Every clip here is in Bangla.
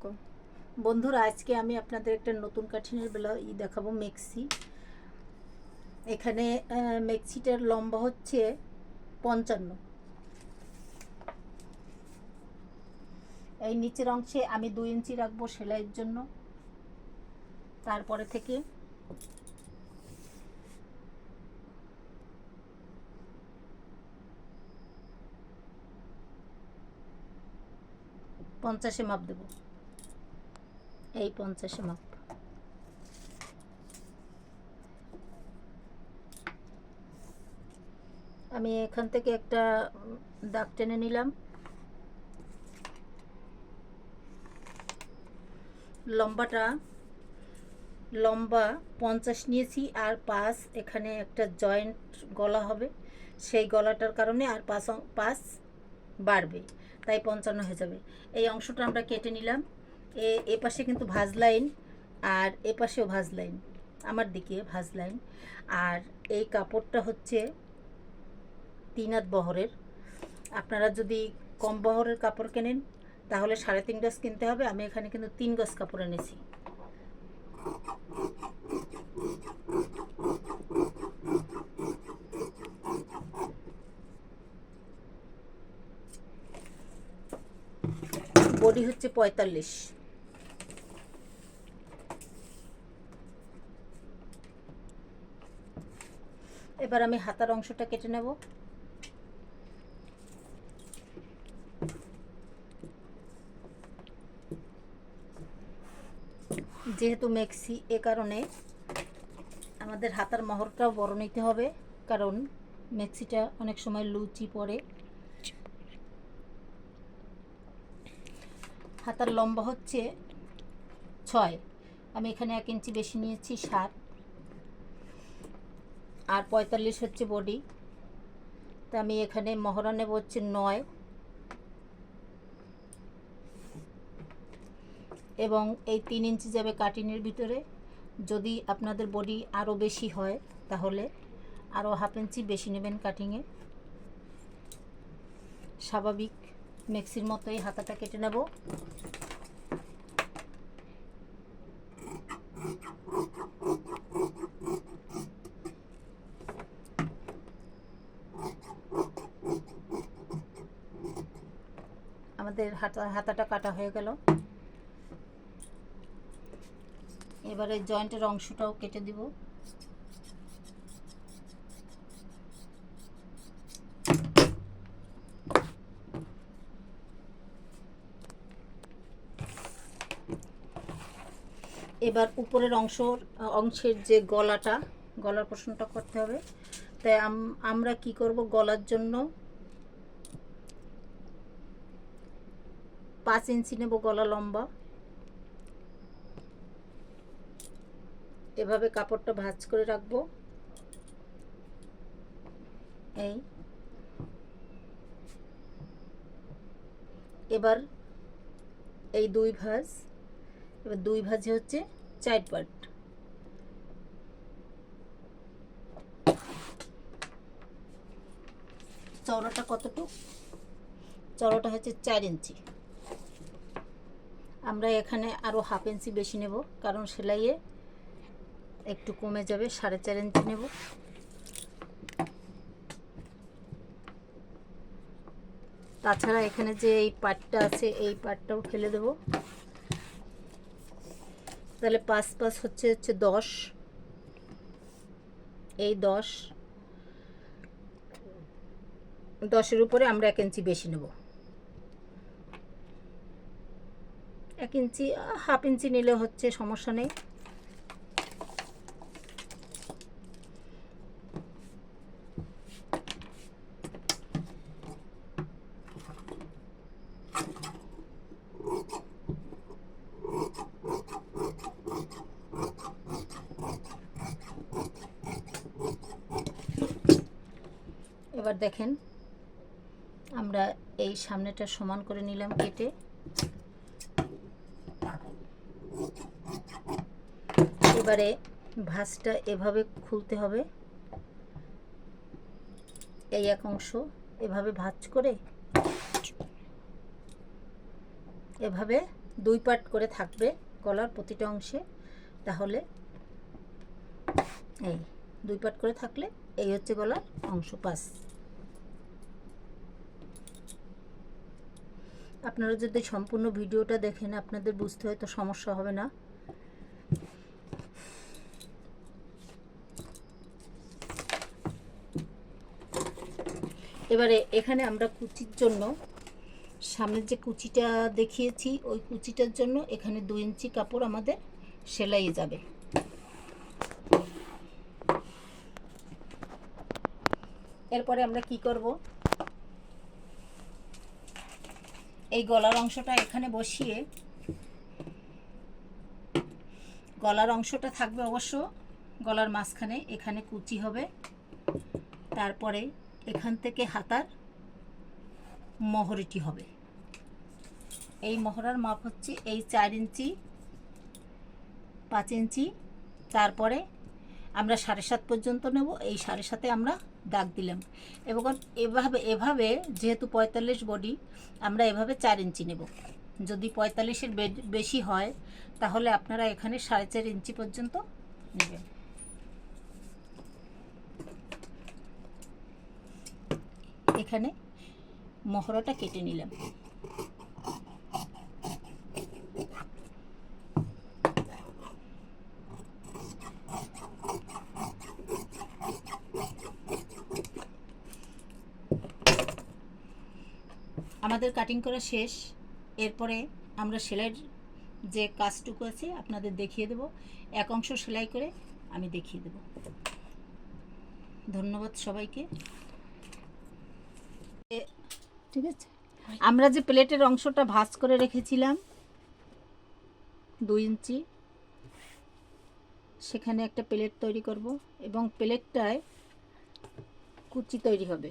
ক- বন্ধুরা, আজকে আমি আপনাদের একটা নতুন কাঠিনের বেলা ই দেখাবো মেক্সি। এখানে মেক্সিটার লম্বা হচ্ছে পঞ্চান্ন। এই নিচের অংশে আমি দুই ইঞ্চি রাখব সেলাইয়ের জন্য। তারপরে থেকে পঞ্চাশে মাপ দেবো। এই পঞ্চাশে মাপ আমি এখান থেকে একটা দাগ টেনে নিলাম। লম্বাটা, লম্বা পঞ্চাশ নিয়েছি আর পাঁচ এখানে একটা জয়েন্ট গলা হবে। সেই গলাটার কারণে আর পাঁচ পাঁচ বাড়বে, তাই পঞ্চান্ন হয়ে যাবে। এই অংশটা আমরা কেটে নিলাম। এ পাশে কিন্তু ভাঁজ লাইন আর এ পাশেও ভাঁজ লাইন, আমার দিকে ভাঁজ লাইন। আর এই কাপড়টা হচ্ছে তিন হাত বহরের। আপনারা যদি কম বহরের কাপড় কেনেন, তাহলে সাড়ে তিন গজ কিনতে হবে। আমি এখানে কিন্তু তিন গজ কাপড় এনেছি। বডি হচ্ছে পঁয়তাল্লিশ। এবার আমি হাতার অংশটা কেটে নেব। যেহেতু মেক্সি এ কারণে আমাদের হাতার মহরটাও বড় নিতে হবে, কারণ মেক্সিটা অনেক সময় লুচি পড়ে হাতার লম্বা হচ্ছে ছয়। আমি এখানে এক ইঞ্চি বেশি নিয়েছি, সাত। আর পঁয়তাল্লিশ হচ্ছে বডি তা আমি এখানে মহরা নেব হচ্ছে নয়। এবং এই তিন ইঞ্চি যাবে কাটিনের ভিতরে। যদি আপনাদের বডি আরও বেশি হয়, তাহলে আরও হাফ ইঞ্চি বেশি নেবেন কাটিংয়ে স্বাভাবিক মেক্সির মতোই হাতাটা কেটে নেব। আমাদের হাতা, হাতাটা কাটা হয়ে গেল। এবারে জয়েন্টের অংশটাও কেটে দিব। এবার উপরের অংশ, অংশের যে গলাটা, গলার প্রশ্নটা করতে হবে। তাই আম- আমরা কি করব? গলার জন্য পাঁচ ইঞ্চি নেব গলা লম্বা। এভাবে কাপড়টা ভাঁজ করে রাখব। এই। এবার এই দুই ভাঁজ। এবার দুই ভাঁজে হচ্ছে চার পার্ট। চওড়াটা কতটুক? চওড়াটা হচ্ছে চার ইঞ্চি। আমরা এখানে আরও হাফ ইঞ্চি বেশি নেব, কারণ সেলাইয়ে একটু কমে যাবে, সাড়ে চার ইঞ্চি নেব। তাছাড়া এখানে যে এই পাটটা আছে, এই পাটটাও ফেলে দেব। তাহলে পাঁচ পাঁচ হচ্ছে হচ্ছে দশ। এই দশ। দশের উপরে আমরা এক ইঞ্চি বেশি নেব। এক ইঞ্চি, হাফ ইঞ্চি নিলে হচ্ছে সমস্যা নেই। এবার দেখেন, আমরা এই সামনেটা সমান করে নিলাম কেটে। এবারে ভাঁজটা এভাবে খুলতে হবে। এই এক অংশ এভাবে ভাঁজ করে এভাবে দুই পার্ট করে থাকবে গলার প্রতিটা অংশে। তাহলে এই দুই পার্ট করে থাকলে এই হচ্ছে গলার অংশ পাস। আপনারা যদি সম্পূর্ণ ভিডিওটা দেখেন, আপনাদের বুঝতে হয়তো সমস্যা হবে না। এবারে এখানে আমরা কুচির জন্য, সামনের যে কুচিটা দেখিয়েছি, ওই কুচিটার জন্য এখানে দু ইঞ্চি কাপড় আমাদের সেলাই যাবে। এরপরে আমরা কি করব? এই গলার অংশটা এখানে বসিয়ে, গলার অংশটা থাকবে অবশ্য, গলার মাঝখানে এখানে কুচি হবে। তারপরে এখান থেকে হাতার মহরিটি হবে। এই মহরার মাপ হচ্ছে এই চার ইঞ্চি, পাঁচ ইঞ্চি। তারপরে আমরা সাড়ে সাত পর্যন্ত নেব, এই সাড়ে সাতে আমরা দাগ দিলাম। এবং এভাবে এভাবে যেহেতু পঁয়তাল্লিশ বডি, আমরা এভাবে চার ইঞ্চি নেব। যদি পঁয়তাল্লিশের বেশি হয়, তাহলে আপনারা এখানে সাড়ে চার ইঞ্চি পর্যন্ত নেবেন। এখানে মহড়াটা কেটে নিলাম। আমাদের কাটিং করা শেষ। এরপরে আমরা সেলাইয়ের যে কাজটুকু আছে আপনাদের দেখিয়ে দেব। এক অংশ সেলাই করে আমি দেখিয়ে দেব। ধন্যবাদ সবাইকে। ঠিক আছে? আমরা যে প্লেটের অংশটা ভাঁজ করে রেখেছিলাম দুই ইঞ্চি সেখানে একটা প্লেট তৈরি করব এবং প্লেটটায় কুচি তৈরি হবে।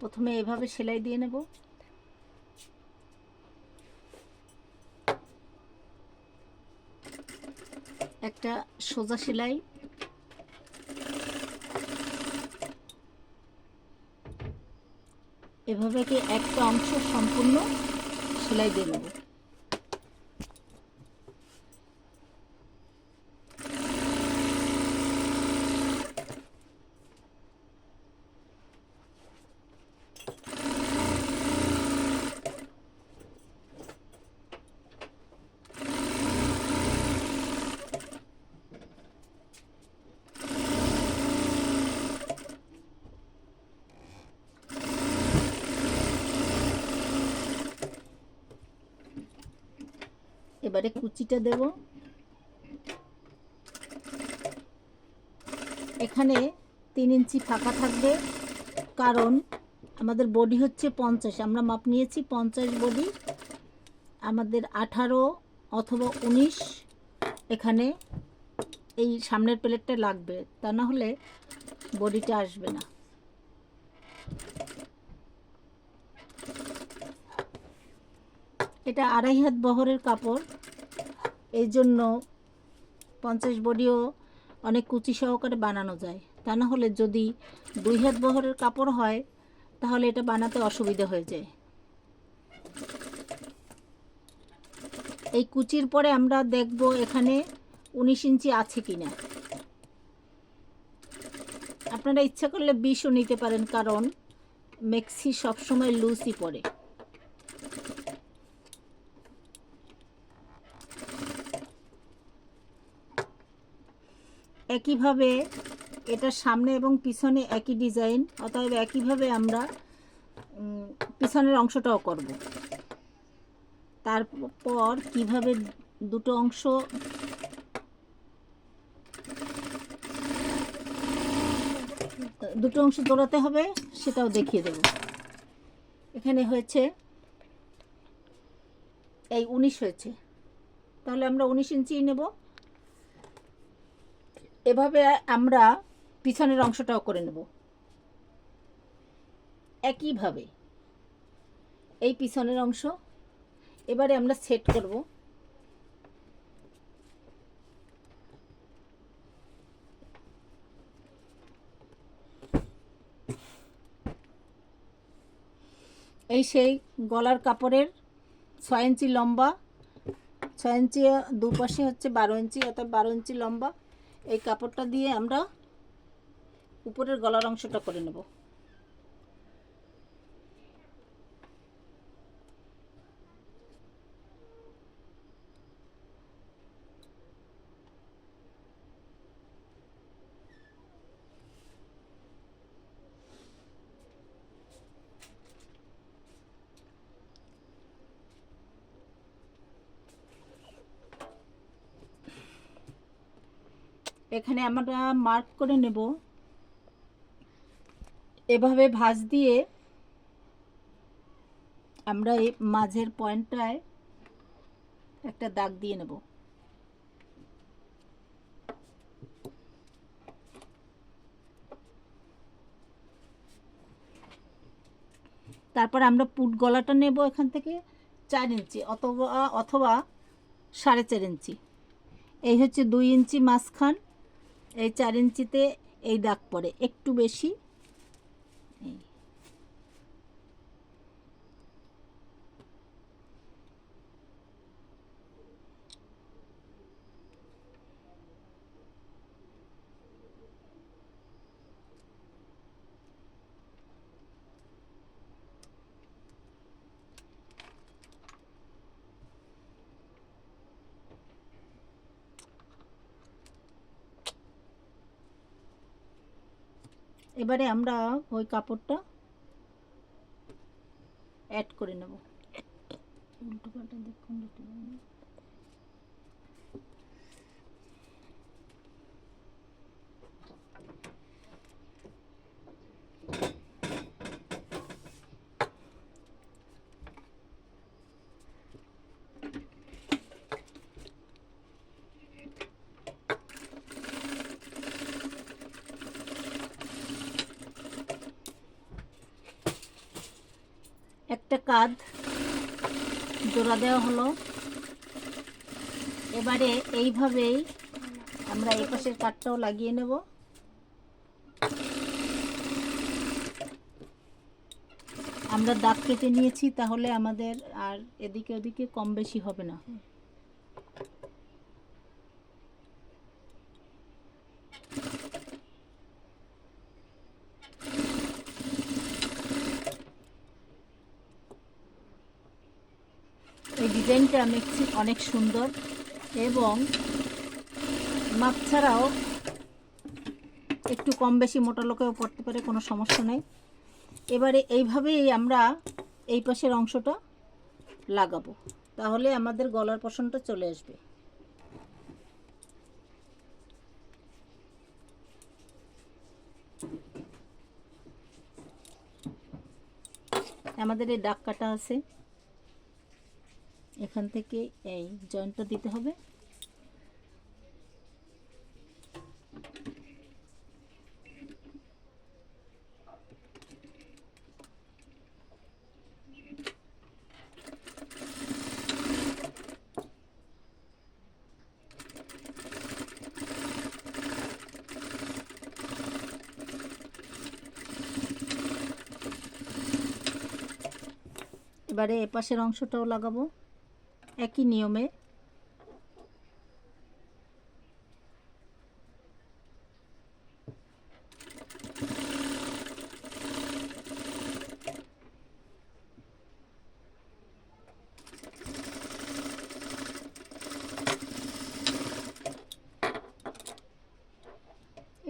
প্রথমে এভাবে সেলাই দিয়ে নেব। একটা সোজা সেলাই এভাবে কি একটা অংশ সম্পূর্ণ সেলাই দিয়ে নেব এবারে কুচিটা দেব। এখানে তিন ইঞ্চি ফাঁকা থাকবে, কারণ আমাদের বডি হচ্ছে পঞ্চাশ। আমরা মাপ নিয়েছি পঞ্চাশ বডি, আমাদের আঠারো অথবা উনিশ এখানে এই সামনের প্লেটটা লাগবে। তা না হলে বডিটা আসবে না। এটা আড়াই হাত বহরের কাপড়। এই জন্য পঞ্চাশ বডিও অনেক কুচি সহকারে বানানো যায়। তা না হলে যদি দুই হাত বহরের কাপড় হয়, তাহলে এটা বানাতে অসুবিধা হয়ে যায়। এই কুচির পরে আমরা দেখব এখানে উনিশ ইঞ্চি আছে কিনা। আপনারা ইচ্ছা করলে বিশও নিতে পারেন, কারণ মেক্সি সবসময় লুজই পড়ে একইভাবে এটা সামনে এবং পিছনে একই ডিজাইন, অতএব একইভাবে আমরা পিছনের অংশটাও করব। তারপর কীভাবে দুটো অংশ দুটো অংশ দৌড়াতে হবে সেটাও দেখিয়ে দেব। এখানে হয়েছে, এই উনিশ হয়েছে। তাহলে আমরা উনিশ ইঞ্চি নেব। এভাবে আমরা পিছনের অংশটাও করে নেব। একইভাবে এই পিছনের অংশ এবারে আমরা সেট করব। এই সেই গলার কাপড়ের ছয় ইঞ্চি লম্বা, ছয় ইঞ্চি দুপাশে হচ্ছে বারো ইঞ্চি অর্থাৎ বারো ইঞ্চি লম্বা এই কাপড়টা দিয়ে আমরা উপরের গলার অংশটা করে নেব। এখানে আমরা মার্ক করে নেব। এভাবে ভাঁজ দিয়ে আমরা এই মাঝের পয়েন্টটায় একটা দাগ দিয়ে নেব। তারপর আমরা পুট গলাটা নেব এখান থেকে চার ইঞ্চি অথবা অথবা সাড়ে চার ইঞ্চি। এই হচ্ছে দুই ইঞ্চি মাঝখান। এই চার ইঞ্চিতে এই দাগ পড়ে একটু বেশি এই। এবারে আমরা ওই কাপড়টা অ্যাড করে নেব। উল্টো পাল্টা দেখুন একটু। কাঁধ জোড়া দেওয়া হলো এবারে এইভাবেই আমরা এই পাশের কাঠটাও লাগিয়ে নেব আমরা দাগ কেটে নিয়েছি, তাহলে আমাদের আর এদিকে ওদিকে কম বেশি হবে না ডিজাইনটা মেক্সি অনেক সুন্দর এবং মাপ ছাড়াও একটু কম বেশি মোটা লোকেও পড়তে পারে, কোনো সমস্যা নেই। এবারে এইভাবেই আমরা এই পাশের অংশটা লাগাবো। তাহলে আমাদের গলার পশনটা চলে আসবে। আমাদের এই ডাক কাটা আছে। এখান থেকে এই জয়েন্টটা দিতে হবে। এবারে এপাশের অংশটাও লাগাবো। একই নিয়মে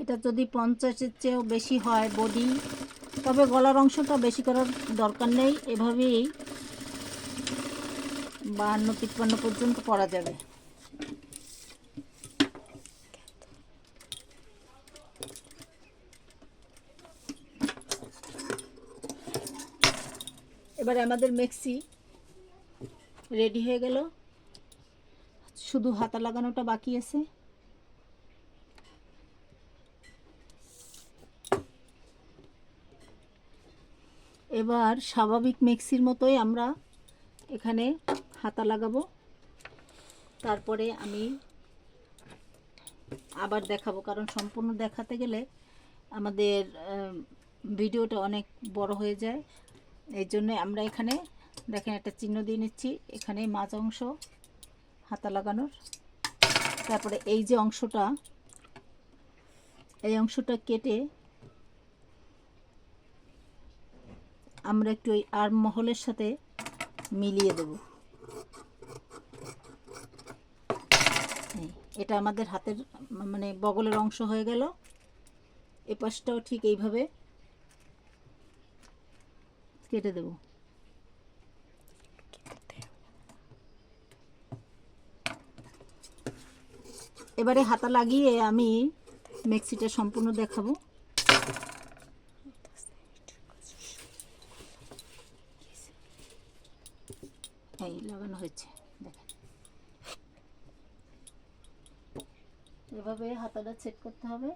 এটা যদি পঞ্চাশের চেয়েও বেশি হয় বডি, তবে গলার অংশটা বেশি করার দরকার নেই। এভাবেই বাহান্ন, তিপ্পান্ন পর্যন্ত পরা যাবে। এবারে আমাদের মেক্সি রেডি হয়ে গেল। শুধু হাতা লাগানোটা বাকি আছে। এবার স্বাভাবিক মেক্সির মতোই আমরা এখানে হাতা লাগাবো। তারপরে আমি আবার দেখাবো, কারণ সম্পূর্ণ দেখাতে গেলে আমাদের ভিডিওটা অনেক বড় হয়ে যায়। এই জন্য আমরা এখানে দেখেন একটা চিহ্ন দিয়ে নিচ্ছি, এখানে মাছ অংশ হাতা লাগানোর। তারপরে এই যে অংশটা, এই অংশটা কেটে আমরা একটু ওই আর্ম মহলের সাথে মিলিয়ে দেব এই, এটা আমাদের হাতের মানে বগলের অংশ হয়ে গেল। এ পাশটাও ঠিক এইভাবে কেটে দেব। এবারে হাতা লাগিয়ে আমি মেক্সিটা সম্পূর্ণ দেখাবো এই লাগানো হয়েছে দেখেন এভাবে হাতাটা সেট করতে হবে।